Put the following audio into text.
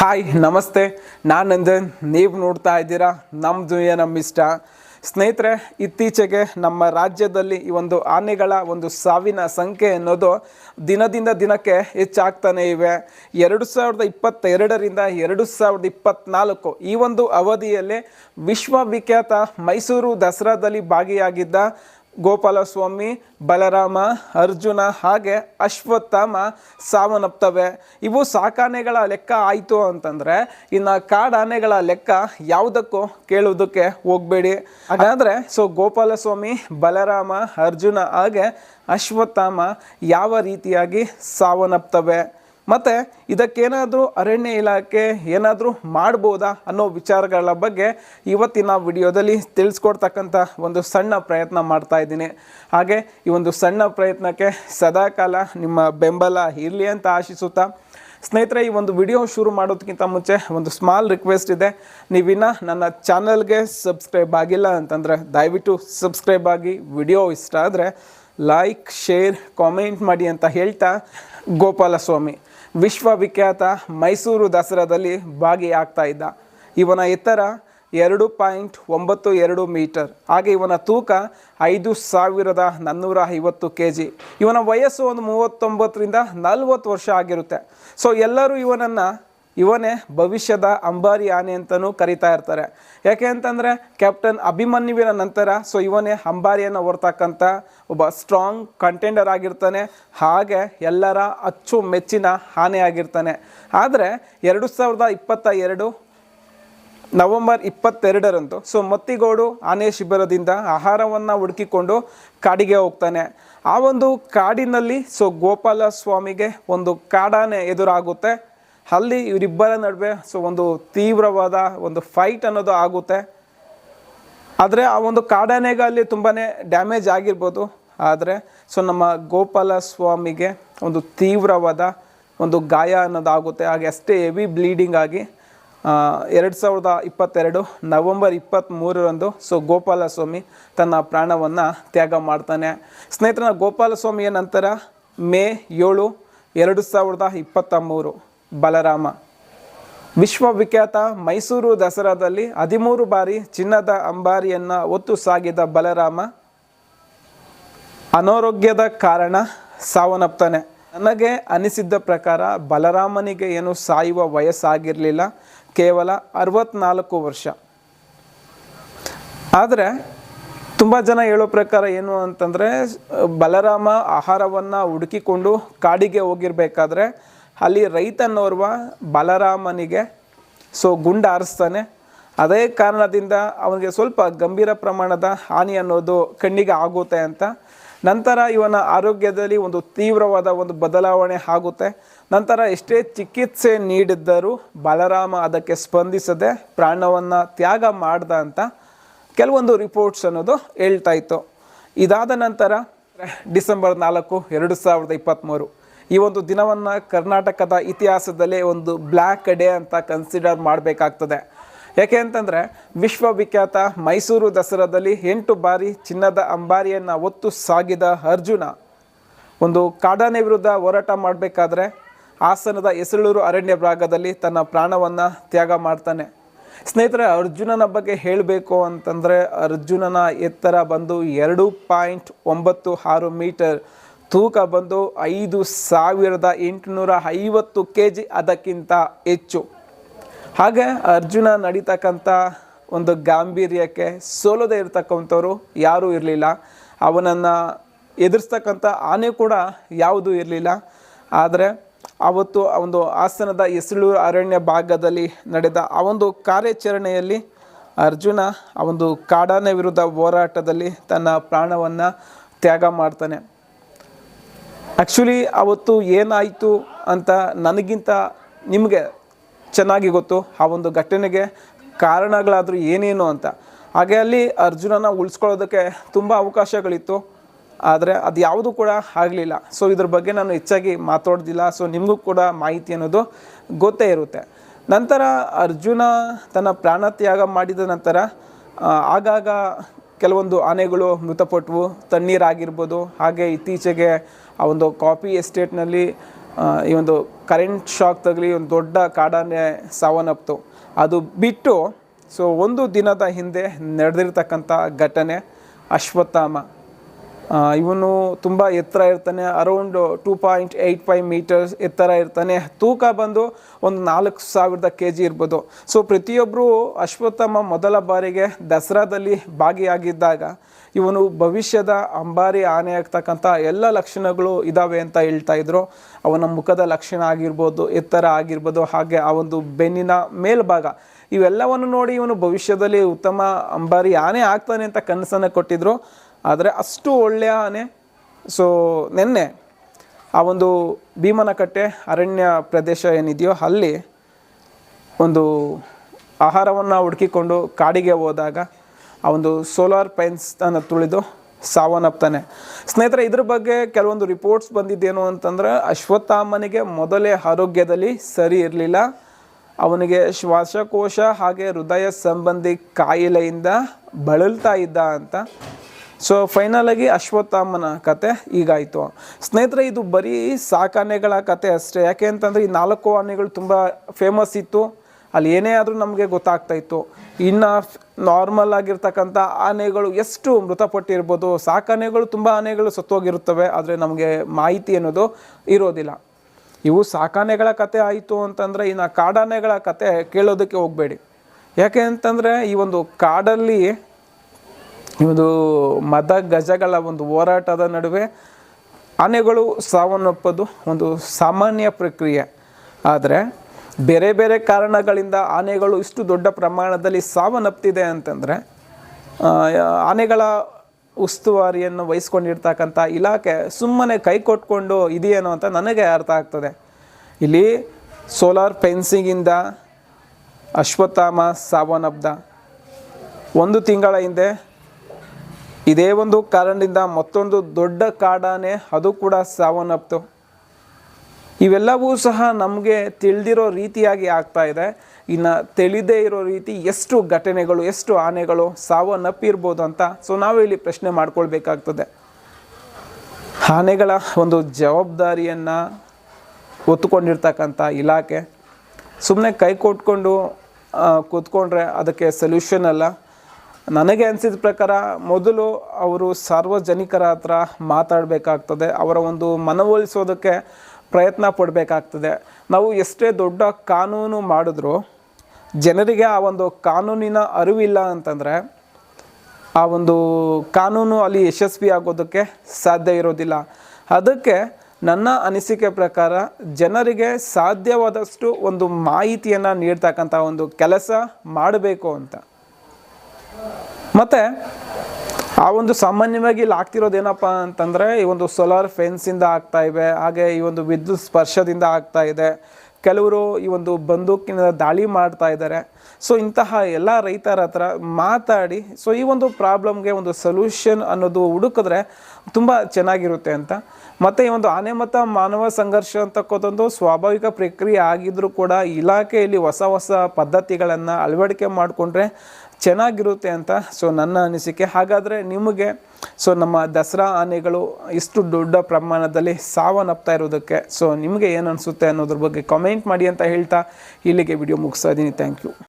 Hi, ನಮಸ್ತೆ. ನಾನು ನಂದನ್ ನೀವು ನೋಡ್ತಾ ಇದ್ದೀರಾ ನಮ್ಮ ದುನಿಯ ನಮ್ಮ ಇಷ್ಟ. ಸ್ನೇಹಿತರೆ, ಇತ್ತೀಚೆಗೆ ನಮ್ಮ ರಾಜ್ಯದಲ್ಲಿ ಈ ಒಂದು ಆನೆಗಳ ಒಂದು ಸಾವಿನ ಸಂಖ್ಯೆ ಅನ್ನೋದು ದಿನದಿಂದ ದಿನಕ್ಕೆ ಹೆಚ್ಚಾಗ್ತಾನೆ ಇವೆ. ಎರಡು ಸಾವಿರದ ಇಪ್ಪತ್ತೆರಡರಿಂದ ಎರಡು ಸಾವಿರದ ಇಪ್ಪತ್ತ್ನಾಲ್ಕು ಈ ಒಂದು ಅವಧಿಯಲ್ಲಿ ವಿಶ್ವವಿಖ್ಯಾತ ಮೈಸೂರು ದಸರಾದಲ್ಲಿ ಭಾಗಿಯಾಗಿದ್ದ ಗೋಪಾಲಸ್ವಾಮಿ, ಬಲರಾಮ, ಅರ್ಜುನ ಹಾಗೆ ಅಶ್ವತ್ಥಾಮ ಸಾವನ್ನಪ್ತವೆ. ಇವು ಸಾಕಾನೆಗಳ ಲೆಕ್ಕ ಆಯಿತು ಅಂತಂದರೆ ಇನ್ನು ಕಾಡಾನೆಗಳ ಲೆಕ್ಕ ಯಾವುದಕ್ಕೂ ಕೇಳುವುದಕ್ಕೆ ಹೋಗಬೇಡಿ. ಹಾಗಾದರೆ ಸೊ ಗೋಪಾಲಸ್ವಾಮಿ, ಬಲರಾಮ, ಅರ್ಜುನ ಹಾಗೆ ಅಶ್ವತ್ಥಾಮ ಯಾವ ರೀತಿಯಾಗಿ ಸಾವನ್ನಪ್ತವೆ? ಮತ್ತು ಇದಕ್ಕೇನಾದರೂ ಅರಣ್ಯ ಇಲಾಖೆ ಏನಾದರೂ ಮಾಡ್ಬೋದಾ ಅನ್ನೋ ವಿಚಾರಗಳ ಬಗ್ಗೆ ಇವತ್ತಿನ ವಿಡಿಯೋದಲ್ಲಿ ತಿಳಿಸ್ಕೊಡ್ತಕ್ಕಂಥ ಒಂದು ಸಣ್ಣ ಪ್ರಯತ್ನ ಮಾಡ್ತಾ ಇದ್ದೀನಿ. ಹಾಗೆ ಈ ಒಂದು ಸಣ್ಣ ಪ್ರಯತ್ನಕ್ಕೆ ಸದಾಕಾಲ ನಿಮ್ಮ ಬೆಂಬಲ ಇರಲಿ ಅಂತ ಆಶಿಸುತ್ತಾ ಸ್ನೇಹಿತರೆ, ಈ ಒಂದು ವಿಡಿಯೋ ಶುರು ಮಾಡೋದಕ್ಕಿಂತ ಮುಂಚೆ ಒಂದು ಸ್ಮಾಲ್ ರಿಕ್ವೆಸ್ಟ್ ಇದೆ. ನೀವಿನ್ನ ನನ್ನ ಚಾನಲ್ಗೆ ಸಬ್ಸ್ಕ್ರೈಬ್ ಆಗಿಲ್ಲ ಅಂತಂದರೆ ದಯವಿಟ್ಟು ಸಬ್ಸ್ಕ್ರೈಬ್ ಆಗಿ. ವಿಡಿಯೋ ಇಷ್ಟ ಆದರೆ ಲೈಕ್ ಶೇರ್ ಕಾಮೆಂಟ್ ಮಾಡಿ ಅಂತ ಹೇಳ್ತಾ ಗೋಪಾಲಸ್ವಾಮಿ. ವಿಶ್ವವಿಖ್ಯಾತ ಮೈಸೂರು ದಸರಾದಲ್ಲಿ ಭಾಗಿಯಾಗ್ತಾ ಇದ್ದ. ಇವನ ಎತ್ತರ ಎರಡು ಪಾಯಿಂಟ್ ಒಂಬತ್ತು ಎರಡು ಮೀಟರ್. ಹಾಗೆ ಇವನ ತೂಕ ಐದು ಸಾವಿರದ ನಾನ್ನೂರ ಐವತ್ತು ಕೆ ಜಿ ಇವನ ವಯಸ್ಸು ಒಂದು ಮೂವತ್ತೊಂಬತ್ತರಿಂದ ನಲ್ವತ್ತು ವರ್ಷ ಆಗಿರುತ್ತೆ. ಸೊ ಎಲ್ಲರೂ ಇವನನ್ನು ಇವನೇ ಭವಿಷ್ಯದ ಅಂಬಾರಿ ಆನೆ ಅಂತಲೂ ಕರಿತಾ ಇರ್ತಾರೆ. ಯಾಕೆ ಅಂತಂದರೆ ಕ್ಯಾಪ್ಟನ್ ಅಭಿಮನ್ಯುವಿನ ನಂತರ ಸೊ ಇವನೇ ಅಂಬಾರಿಯನ್ನು ಹೊರ್ತಕ್ಕಂಥ ಒಬ್ಬ ಸ್ಟ್ರಾಂಗ್ ಕಂಟೆಂಡರ್ ಆಗಿರ್ತಾನೆ. ಹಾಗೆ ಎಲ್ಲರ ಅಚ್ಚು ಮೆಚ್ಚಿನ ಆನೆ ಆಗಿರ್ತಾನೆ. ಆದರೆ ಎರಡು ಸಾವಿರದ ಇಪ್ಪತ್ತ ಎರಡು ನವೆಂಬರ್ ಇಪ್ಪತ್ತೆರಡರಂದು ಸೊ ಮತ್ತಿಗೋಡು ಆನೆ ಶಿಬಿರದಿಂದ ಆಹಾರವನ್ನು ಹುಡುಕಿಕೊಂಡು ಕಾಡಿಗೆ ಹೋಗ್ತಾನೆ. ಆ ಒಂದು ಕಾಡಿನಲ್ಲಿ ಸೊ ಗೋಪಾಲ ಸ್ವಾಮಿಗೆ ಒಂದು ಕಾಡಾನೆ ಎದುರಾಗುತ್ತೆ. ಅಲ್ಲಿ ಇವರಿಬ್ಬರ ನಡುವೆ, ಸೊ ಒಂದು ತೀವ್ರವಾದ ಒಂದು ಫೈಟ್ ಅನ್ನೋದು ಆಗುತ್ತೆ. ಆದರೆ ಆ ಒಂದು ಕಾಡಾನೆಗೆ ಅಲ್ಲಿ ತುಂಬಾ ಡ್ಯಾಮೇಜ್ ಆಗಿರ್ಬೋದು. ಆದರೆ, ಸೊ ನಮ್ಮ ಗೋಪಾಲ ಸ್ವಾಮಿಗೆ ಒಂದು ತೀವ್ರವಾದ ಒಂದು ಗಾಯ ಅನ್ನೋದಾಗುತ್ತೆ ಹಾಗೆ ಅಷ್ಟೇ ಹೆವಿ ಬ್ಲೀಡಿಂಗ್ ಆಗಿ ಎರಡು ಸಾವಿರದ ಇಪ್ಪತ್ತೆರಡು ನವಂಬರ್ ಇಪ್ಪತ್ತ್ಮೂರರಂದು ಸೊ ಗೋಪಾಲ ಸ್ವಾಮಿ ತನ್ನ ಪ್ರಾಣವನ್ನು ತ್ಯಾಗ ಮಾಡ್ತಾನೆ. ಸ್ನೇಹಿತರ, ಗೋಪಾಲ ಸ್ವಾಮಿಯ ನಂತರ ಮೇ ಏಳು, ಎರಡು ಸಾವಿರದ ಇಪ್ಪತ್ತ ಮೂರು. ಬಲರಾಮ. ವಿಶ್ವವಿಖ್ಯಾತ ಮೈಸೂರು ದಸರಾದಲ್ಲಿ ಹದಿಮೂರು ಬಾರಿ ಚಿನ್ನದ ಅಂಬಾರಿಯನ್ನು ಹೊತ್ತು ಸಾಗಿದ ಬಲರಾಮ ಅನಾರೋಗ್ಯದ ಕಾರಣ ಸಾವನ್ನಪ್ತಾನೆ. ನನಗೆ ಅನಿಸಿದ್ದ ಪ್ರಕಾರ ಬಲರಾಮನಿಗೆ ಏನು ಸಾಯುವ ವಯಸ್ಸಾಗಿರಲಿಲ್ಲ, ಕೇವಲ ಅರವತ್ನಾಲ್ಕು ವರ್ಷ. ಆದರೆ ತುಂಬ ಜನ ಹೇಳೋ ಪ್ರಕಾರ ಏನು ಅಂತಂದರೆ, ಬಲರಾಮ ಆಹಾರವನ್ನು ಹುಡುಕಿಕೊಂಡು ಕಾಡಿಗೆ ಹೋಗಿರಬೇಕಾದ್ರೆ ಅಲ್ಲಿ ರೈತನೋರ್ವ ಬಲರಾಮನಿಗೆ ಸೊ ಗುಂಡ ಹಾರಿಸ್ತಾನೆ. ಅದೇ ಕಾರಣದಿಂದ ಅವನಿಗೆ ಸ್ವಲ್ಪ ಗಂಭೀರ ಪ್ರಮಾಣದ ಹಾನಿ ಅನ್ನೋದು ಕಣ್ಣಿಗೆ ಆಗುತ್ತೆ ಅಂತ. ನಂತರ ಇವನ ಆರೋಗ್ಯದಲ್ಲಿ ಒಂದು ತೀವ್ರವಾದ ಒಂದು ಬದಲಾವಣೆ ಆಗುತ್ತೆ. ನಂತರ ಎಷ್ಟೇ ಚಿಕಿತ್ಸೆ ನೀಡಿದ್ದರೂ ಬಲರಾಮ ಅದಕ್ಕೆ ಸ್ಪಂದಿಸದೆ ಪ್ರಾಣವನ್ನು ತ್ಯಾಗ ಮಾಡ್ದ ಅಂತ ಕೆಲವೊಂದು ರಿಪೋರ್ಟ್ಸ್ ಅನ್ನೋದು ಹೇಳ್ತಾ ಇತ್ತು. ಇದಾದ ನಂತರ ಡಿಸೆಂಬರ್ ನಾಲ್ಕು, ಎರಡು ಸಾವಿರದ ಇಪ್ಪತ್ತ್ಮೂರು. ಈ ಒಂದು ದಿನವನ್ನು ಕರ್ನಾಟಕದ ಇತಿಹಾಸದಲ್ಲೇ ಒಂದು ಬ್ಲ್ಯಾಕ್ ಡೇ ಅಂತ ಕನ್ಸಿಡರ್ ಮಾಡಬೇಕಾಗ್ತದೆ. ಯಾಕೆ ಅಂತಂದರೆ ವಿಶ್ವವಿಖ್ಯಾತ ಮೈಸೂರು ದಸರಾದಲ್ಲಿ ಎಂಟು ಬಾರಿ ಚಿನ್ನದ ಅಂಬಾರಿಯನ್ನು ಹೊತ್ತು ಸಾಗಿದ ಅರ್ಜುನ ಒಂದು ಕಾಡಾನೆ ವಿರುದ್ಧ ಹೋರಾಟ ಮಾಡಬೇಕಾದ್ರೆ ಹಾಸನದ ಹೆಸಳೂರು ಅರಣ್ಯ ಭಾಗದಲ್ಲಿ ತನ್ನ ಪ್ರಾಣವನ್ನು ತ್ಯಾಗ ಮಾಡ್ತಾನೆ. ಸ್ನೇಹಿತರೆ, ಅರ್ಜುನನ ಬಗ್ಗೆ ಹೇಳಬೇಕು ಅಂತಂದರೆ ಅರ್ಜುನನ ಎತ್ತರ ಬಂದು ಎರಡು ಪಾಯಿಂಟ್ ಒಂಬತ್ತು ಆರು ಮೀಟರ್ ತೂಕ ಬಂದು ಐದು ಸಾವಿರದ ಎಂಟುನೂರ ಐವತ್ತು ಕೆ ಜಿ ಅದಕ್ಕಿಂತ ಹೆಚ್ಚು. ಹಾಗೆ ಅರ್ಜುನ ನಡೀತಕ್ಕಂಥ ಒಂದು ಗಾಂಭೀರ್ಯಕ್ಕೆ ಸೋಲದೆ ಇರತಕ್ಕಂಥವ್ರು ಯಾರೂ ಇರಲಿಲ್ಲ. ಅವನನ್ನು ಎದುರಿಸ್ತಕ್ಕಂಥ ಆನೆ ಕೂಡ ಯಾವುದೂ ಇರಲಿಲ್ಲ. ಆದರೆ ಅವತ್ತು ಒಂದು ಹಾಸನದ ಹೆಸಳೂರು ಅರಣ್ಯ ಭಾಗದಲ್ಲಿ ನಡೆದ ಆ ಒಂದು ಕಾರ್ಯಾಚರಣೆಯಲ್ಲಿ ಅರ್ಜುನ ಆ ಒಂದು ಕಾಡಾನೆ ವಿರುದ್ಧ ಹೋರಾಟದಲ್ಲಿ ತನ್ನ ಪ್ರಾಣವನ್ನು ತ್ಯಾಗ ಮಾಡ್ತಾನೆ. ಆ್ಯಕ್ಚುಲಿ ಅವತ್ತು ಏನಾಯಿತು ಅಂತ ನನಗಿಂತ ನಿಮಗೆ ಚೆನ್ನಾಗಿ ಗೊತ್ತು, ಆ ಒಂದು ಘಟನೆಗೆ ಕಾರಣಗಳಾದರೂ ಏನೇನು ಅಂತ. ಹಾಗೆ ಅಲ್ಲಿ ಅರ್ಜುನನ ಉಳಿಸ್ಕೊಳ್ಳೋದಕ್ಕೆ ತುಂಬ ಅವಕಾಶಗಳಿತ್ತು, ಆದರೆ ಅದು ಯಾವುದೂ ಕೂಡ ಆಗಲಿಲ್ಲ. ಸೊ ಇದ್ರ ಬಗ್ಗೆ ನಾನು ಹೆಚ್ಚಾಗಿ ಮಾತಾಡೋದಿಲ್ಲ. ಸೊ ನಿಮಗೂ ಕೂಡ ಮಾಹಿತಿ ಅನ್ನೋದು ಗೊತ್ತೇ ಇರುತ್ತೆ. ನಂತರ ಅರ್ಜುನ ತನ್ನ ಪ್ರಾಣತ್ಯಾಗ ಮಾಡಿದ ನಂತರ ಆಗಾಗ ಕೆಲವೊಂದು ಆನೆಗಳು ಮೃತಪಟ್ಟವು ತಣ್ಣೀರಾಗಿರ್ಬೋದು. ಹಾಗೆ ಇತ್ತೀಚೆಗೆ ಆ ಒಂದು ಕಾಫಿ ಎಸ್ಟೇಟ್ನಲ್ಲಿ ಈ ಒಂದು ಕರೆಂಟ್ ಶಾಕ್ ತಗಲಿ, ಒಂದು ದೊಡ್ಡ ಕಾಡಾನೆ ಸಾವನ್ನಪ್ತು. ಅದು ಬಿಟ್ಟು, ಸೊ ಒಂದು ದಿನದ ಹಿಂದೆ ನಡೆದಿರ್ತಕ್ಕಂಥ ಘಟನೆ ಅಶ್ವತ್ಥಾಮ. ಇವನು ತುಂಬ ಎತ್ತರ ಇರ್ತಾನೆ around two point eight five metres ಎತ್ತರ ಇರ್ತಾನೆ. ತೂಕ ಬಂದು ಒಂದು ನಾಲ್ಕು ಸಾವಿರದ ಕೆ ಜಿ ಇರ್ಬೋದು. ಸೊ ಪ್ರತಿಯೊಬ್ಬರು ಅಶ್ವತ್ಥಮ ಮೊದಲ ಬಾರಿಗೆ ದಸರಾದಲ್ಲಿ ಭಾಗಿಯಾಗಿದ್ದಾಗ ಇವನು ಭವಿಷ್ಯದ ಅಂಬಾರಿ ಆನೆ ಆಗ್ತಕ್ಕಂಥ ಎಲ್ಲ ಲಕ್ಷಣಗಳು ಇದ್ದಾವೆ ಅಂತ ಹೇಳ್ತಾ ಇದ್ರು. ಅವನ ಮುಖದ ಲಕ್ಷಣ ಆಗಿರ್ಬೋದು, ಎತ್ತರ ಆಗಿರ್ಬೋದು, ಹಾಗೆ ಆ ಒಂದು ಬೆನ್ನಿನ ಮೇಲ್ಭಾಗ. ಇವೆಲ್ಲವನ್ನು ನೋಡಿ ಇವನು ಭವಿಷ್ಯದಲ್ಲಿ ಉತ್ತಮ ಅಂಬಾರಿ ಆನೆ ಆಗ್ತಾನೆ ಅಂತ ಕನಸನ್ನು ಕೊಟ್ಟಿದ್ರು. ಆದರೆ ಅಷ್ಟು ಒಳ್ಳೆಯ ಆನೆ ಸೊ ನಿನ್ನೆ ಆ ಒಂದು ಭೀಮನಕಟ್ಟೆ ಅರಣ್ಯ ಪ್ರದೇಶ ಏನಿದೆಯೋ ಅಲ್ಲಿ ಒಂದು ಆಹಾರವನ್ನು ಹುಡುಕಿಕೊಂಡು ಕಾಡಿಗೆ ಹೋದಾಗ ಆ ಒಂದು ಸೋಲಾರ್ ಪೈನ್ಸ್ ಅನ್ನು ತುಳಿದು ಸಾವನ್ನಪ್ತಾನೆ. ಸ್ನೇಹಿತರೆ, ಇದ್ರ ಬಗ್ಗೆ ಕೆಲವೊಂದು ರಿಪೋರ್ಟ್ಸ್ ಬಂದಿದ್ದೇನು ಅಂತಂದ್ರೆ ಅಶ್ವತ್ಥಾಮನಿಗೆ ಮೊದಲೇ ಆರೋಗ್ಯದಲ್ಲಿ ಸರಿ ಇರಲಿಲ್ಲ. ಅವನಿಗೆ ಶ್ವಾಸಕೋಶ ಹಾಗೆ ಹೃದಯ ಸಂಬಂಧಿ ಕಾಯಿಲೆಯಿಂದ ಬಳಲ್ತಾ ಇದ್ದ ಅಂತ ಸೊ ಫೈನಲಾಗಿ ಅಶ್ವತ್ಥಾಮನ ಕತೆ ಈಗಾಯಿತು. ಸ್ನೇಹಿತರೆ, ಇದು ಬರೀ ಸಾಕಾನೆಗಳ ಕತೆ ಅಷ್ಟೇ. ಯಾಕೆ ಅಂತಂದರೆ, ಈ ನಾಲ್ಕು ಆನೆಗಳು ತುಂಬ ಫೇಮಸ್ ಇತ್ತು. ಅಲ್ಲಿ ಏನೇ ಆದರೂ ನಮಗೆ ಗೊತ್ತಾಗ್ತಾ ಇತ್ತು. ಇನ್ನು ನಾರ್ಮಲ್ ಆಗಿರ್ತಕ್ಕಂಥ ಆನೆಗಳು ಎಷ್ಟು ಮೃತಪಟ್ಟಿರ್ಬೋದು? ಸಾಕಾನೆಗಳು ತುಂಬ ಆನೆಗಳು ಸತ್ತೋಗಿರುತ್ತವೆ, ಆದರೆ ನಮಗೆ ಮಾಹಿತಿ ಅನ್ನೋದು ಇರೋದಿಲ್ಲ. ಇವು ಸಾಕಾನೆಗಳ ಕತೆ ಆಯಿತು ಅಂತಂದರೆ, ಇನ್ನು ಕಾಡಾನೆಗಳ ಕತೆ ಕೇಳೋದಕ್ಕೆ ಹೋಗಬೇಡಿ. ಯಾಕೆ ಅಂತಂದರೆ, ಈ ಒಂದು ಕಾಡಲ್ಲಿ ಒಂದು ಮದ ಗಜಗಳ ಒಂದು ಹೋರಾಟದ ನಡುವೆ ಆನೆಗಳು ಸಾವನ್ನಪ್ಪೋದು ಒಂದು ಸಾಮಾನ್ಯ ಪ್ರಕ್ರಿಯೆ. ಆದರೆ ಬೇರೆ ಬೇರೆ ಕಾರಣಗಳಿಂದ ಆನೆಗಳು ಇಷ್ಟು ದೊಡ್ಡ ಪ್ರಮಾಣದಲ್ಲಿ ಸಾವನ್ನಪ್ತಿದೆ ಅಂತಂದರೆ ಆನೆಗಳ ಉಸ್ತುವಾರಿಯನ್ನು ವಹಿಸ್ಕೊಂಡಿರ್ತಕ್ಕಂಥ ಇಲಾಖೆ ಸುಮ್ಮನೆ ಕೈ ಕೊಟ್ಕೊಂಡು ಇದೆಯೇನೋ ಅಂತ ನನಗೆ ಅರ್ಥ ಆಗ್ತದೆ. ಇಲ್ಲಿ ಸೋಲಾರ್ ಫೆನ್ಸಿಂಗಿಂದ ಅಶ್ವತ್ಥಾಮ ಸಾವನ್ನಪ್ದ ಒಂದು ತಿಂಗಳ ಹಿಂದೆ ಇದೇ ಒಂದು ಕಾರಣದಿಂದ ಮತ್ತೊಂದು ದೊಡ್ಡ ಕಾಡಾನೆ ಅದು ಕೂಡ ಸಾವನ್ನಪ್ತು. ಇವೆಲ್ಲವೂ ಸಹ ನಮಗೆ ತಿಳಿದಿರೋ ರೀತಿಯಾಗಿ ಆಗ್ತಾ ಇದೆ. ಇನ್ನು ತಿಳಿದೇ ಇರೋ ರೀತಿ ಎಷ್ಟು ಘಟನೆಗಳು, ಎಷ್ಟು ಆನೆಗಳು ಸಾವನ್ನಪ್ಪಿರ್ಬೋದು ಅಂತ ಸೊ ನಾವು ಇಲ್ಲಿ ಪ್ರಶ್ನೆ ಮಾಡ್ಕೊಳ್ಬೇಕಾಗ್ತದೆ. ಆನೆಗಳ ಒಂದು ಜವಾಬ್ದಾರಿಯನ್ನು ಒತ್ತುಕೊಂಡಿರ್ತಕ್ಕಂಥ ಇಲಾಖೆ ಸುಮ್ಮನೆ ಕೈ ಕೊಟ್ಕೊಂಡು ಕೂತ್ಕೊಂಡ್ರೆ ಅದಕ್ಕೆ ಸೊಲ್ಯೂಷನ್ ಅಲ್ಲ. ನನಗೆ ಅನಿಸಿದ ಪ್ರಕಾರ ಮೊದಲು ಅವರು ಸಾರ್ವಜನಿಕರ ಹತ್ರ ಮಾತಾಡಬೇಕಾಗ್ತದೆ, ಅವರ ಒಂದು ಮನವೊಲಿಸೋದಕ್ಕೆ ಪ್ರಯತ್ನ ಪಡಬೇಕಾಗ್ತದೆ. ನಾವು ಎಷ್ಟೇ ದೊಡ್ಡ ಕಾನೂನು ಮಾಡಿದ್ರೂ, ಜನರಿಗೆ ಆ ಒಂದು ಕಾನೂನಿನ ಅರಿವಿಲ್ಲ ಅಂತಂದರೆ ಆ ಒಂದು ಕಾನೂನು ಅಲ್ಲಿ ಯಶಸ್ವಿ ಆಗೋದಕ್ಕೆ ಸಾಧ್ಯ ಇರೋದಿಲ್ಲ. ಅದಕ್ಕೆ ನನ್ನ ಅನಿಸಿಕೆ ಪ್ರಕಾರ ಜನರಿಗೆ ಸಾಧ್ಯವಾದಷ್ಟು ಒಂದು ಮಾಹಿತಿಯನ್ನು ನೀಡ್ತಕ್ಕಂಥ ಒಂದು ಕೆಲಸ ಮಾಡಬೇಕು ಅಂತ. ಮತ್ತು ಆ ಒಂದು ಸಾಮಾನ್ಯವಾಗಿ ಇಲ್ಲಿ ಆಗ್ತಿರೋದೇನಪ್ಪ ಅಂತಂದರೆ ಈ ಒಂದು ಸೋಲಾರ್ ಫೆನ್ಸಿಂದ ಆಗ್ತಾ ಇವೆ ಹಾಗೆ ಈ ಒಂದು ವಿದ್ಯುತ್ ಸ್ಪರ್ಶದಿಂದ ಆಗ್ತಾ ಇದೆ. ಕೆಲವರು ಈ ಒಂದು ಬಂದೂಕಿನ ದಾಳಿ ಮಾಡ್ತಾ ಇದ್ದಾರೆ. ಸೊ ಇಂತಹ ಎಲ್ಲ ರೈತರ ಹತ್ರ ಮಾತಾಡಿ ಸೊ ಈ ಒಂದು ಪ್ರಾಬ್ಲಮ್ಗೆ ಒಂದು ಸೊಲ್ಯೂಷನ್ ಅನ್ನೋದು ಹುಡುಕಿದ್ರೆ ತುಂಬ ಚೆನ್ನಾಗಿರುತ್ತೆ ಅಂತ. ಮತ್ತು ಈ ಒಂದು ಆನೆ ಮತ್ತು ಮಾನವ ಸಂಘರ್ಷ ಅಂತಕ್ಕಂಥದ್ದು ಸ್ವಾಭಾವಿಕ ಪ್ರಕ್ರಿಯೆ ಆಗಿದ್ದರೂ ಕೂಡ ಇಲಾಖೆಯಲ್ಲಿ ಹೊಸ ಹೊಸ ಪದ್ಧತಿಗಳನ್ನು ಅಳವಡಿಕೆ ಮಾಡಿಕೊಂಡ್ರೆ ಚೆನ್ನಾಗಿರುತ್ತೆ ಅಂತ ಸೊ ನನ್ನ ಅನಿಸಿಕೆ. ಹಾಗಾದರೆ ನಿಮಗೆ ಸೊ ನಮ್ಮ ದಸರಾ ಆನೆಗಳು ಇಷ್ಟು ದೊಡ್ಡ ಪ್ರಮಾಣದಲ್ಲಿ ಸಾವನ್ನಪ್ತಾ ಇರೋದಕ್ಕೆ ಸೊ ನಿಮಗೆ ಏನು ಅನಿಸುತ್ತೆ ಅನ್ನೋದ್ರ ಬಗ್ಗೆ ಕಾಮೆಂಟ್ ಮಾಡಿ ಅಂತ ಹೇಳ್ತಾ ಇಲ್ಲಿಗೆ ವಿಡಿಯೋ ಮುಗಿಸ್ತಾ ಇದ್ದೀನಿ. Thank you